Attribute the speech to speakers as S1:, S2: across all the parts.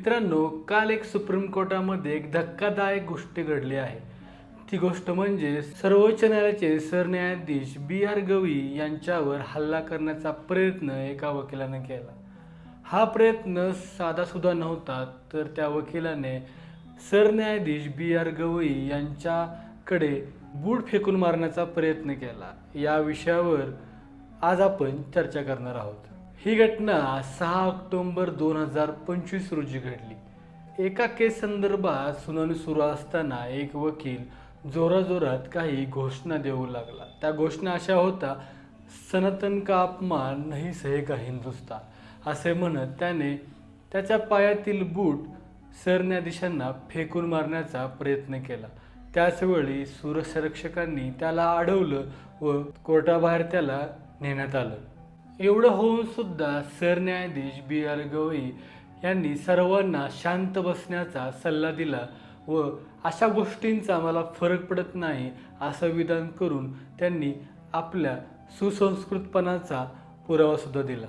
S1: मित्रांनो काल एक सुप्रीम कोर्टामध्ये एक धक्कादायक गोष्ट घडली आहे. ती गोष्ट म्हणजे सर्वोच्च न्यायालयाचे सरन्यायाधीश बी आर गवई यांच्यावर हल्ला करण्याचा प्रयत्न एका वकिलाने केला. हा प्रयत्न साधासुद्धा नव्हता तर त्या वकिलाने सरन्यायाधीश बी आर गवई यांच्याकडे बूट फेकून मारण्याचा प्रयत्न केला. या विषयावर आज आपण चर्चा करणार आहोत. ही घटना सहा ऑक्टोबर दोन हजार पंचवीस रोजी घडली. एका केस संदर्भात सुनावणी सुरू असताना एक वकील जोराजोरात काही घोषणा देऊ लागला. त्या घोषणा अशा होता सनातन का अपमान नाही सहेगा हिंदुस्तान? असे म्हणत त्याने त्याच्या पायातील बूट सरन्यायाधीशांना फेकून मारण्याचा प्रयत्न केला. त्याचवेळी सुरक्षारक्षकांनी त्याला अडवलं व कोर्टाबाहेर त्याला नेण्यात आलं. एवढं होऊन सुद्धा सरन्यायाधीश बी आर गवई यांनी सर्वांना शांत बसण्याचा सल्ला दिला व अशा गोष्टींचा मला फरक पडत नाही असं विधान करून त्यांनी आपल्या सुसंस्कृतपणाचा पुरावासुद्धा दिला.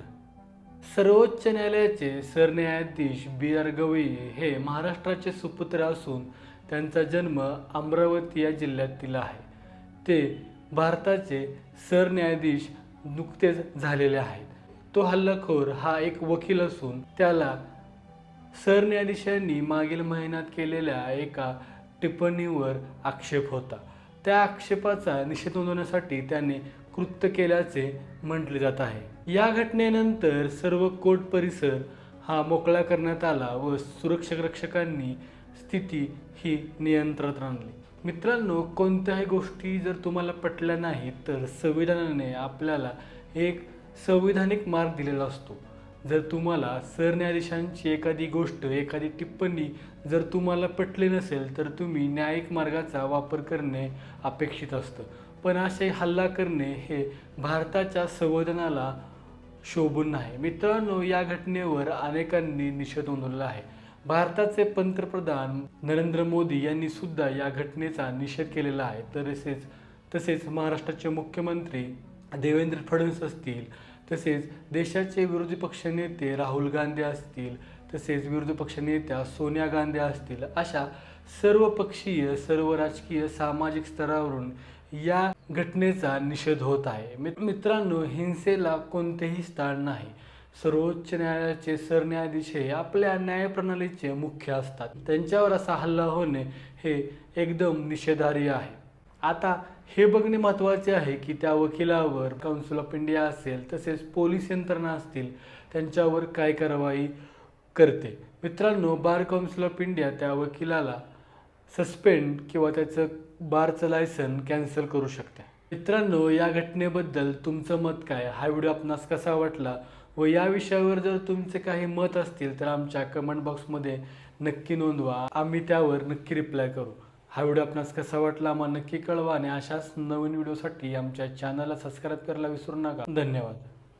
S1: सर्वोच्च न्यायालयाचे सरन्यायाधीश बी आर गवई हे महाराष्ट्राचे सुपुत्र असून त्यांचा जन्म अमरावती या जिल्ह्यातील आहे. ते भारताचे सरन्यायाधीश नुकतेच झालेले आहेत. तो हल्लाखोर हा एक वकील असून त्याला सरन्यायाधीशांनी मागील महिन्यात केलेल्या एका टिप्पणीवर आक्षेप होता. त्या आक्षेपाचा निषेध नोंदवण्यासाठी त्याने कृत्य केल्याचे म्हटले जात आहे. या घटनेनंतर सर्व कोर्ट परिसर हा मोकळा करण्यात आला व सुरक्षा रक्षकांनी स्थिती ही नियंत्रणात आणली. मित्रांनो कोणत्याही गोष्टी जर तुम्हाला पटल्या नाही तर संविधानाने आपल्याला एक संविधानिक मार्ग दिलेला असतो. जर तुम्हाला सरन्यायाधीशांची एखादी गोष्ट एखादी टिप्पणी जर तुम्हाला पटली नसेल तर तुम्ही न्यायिक मार्गाचा वापर करणे अपेक्षित असतं. पण असे हल्ला करणे हे भारताच्या संविधानाला शोभून नाही. मित्रांनो या घटनेवर अनेकांनी निषेध नोंदवला आहे. भारताचे पंतप्रधान नरेंद्र मोदी यांनी सुद्धा या घटनेचा निषेध केलेला आहे. तसेच तसेच महाराष्ट्राचे मुख्यमंत्री देवेंद्र फडणवीस असतील. तसेच देशाचे विरोधी पक्षनेते राहुल गांधी असतील. तसेच विरोधी पक्षनेत्या सोनिया गांधी असतील. अशा सर्व पक्षीय सर्व राजकीय सामाजिक स्तरावरून या घटनेचा निषेध होत आहे. मित्रांनो हिंसेला कोणतेही स्थान नाही. सर्वोच्च न्यायालयाचे सरन्यायाधीश हे आपल्या न्यायप्रणालीचे मुख्य असतात. त्यांच्यावर असा हल्ला होणे हे एकदम निषेधार्ह आहे. आता हे बघणे महत्त्वाचे आहे की त्या वकिलावर काउन्सिल ऑफ इंडिया असेल तसेच पोलीस यंत्रणा असतील त्यांच्यावर काय कारवाई करते? मित्रांनो बार काउन्सिल ऑफ इंडिया त्या वकिलाला सस्पेंड किंवा त्याचं बारचं लायसन कॅन्सल करू शकते. मित्रांनो या घटनेबद्दल तुमचं मत काय? हा व्हिडिओ आपणास कसा वाटला? व या विषयावर जर तुमचे काही मत असतील तर आमच्या कमेंट बॉक्समध्ये नक्की नोंदवा. आम्ही त्यावर नक्की रिप्लाय करू. हा व्हिडिओ आपणास कसा वाटला आम्हाला नक्की कळवा आणि अशाच नवीन व्हिडिओसाठी आमच्या चॅनलला सबस्क्राईब करायला विसरू नका. धन्यवाद.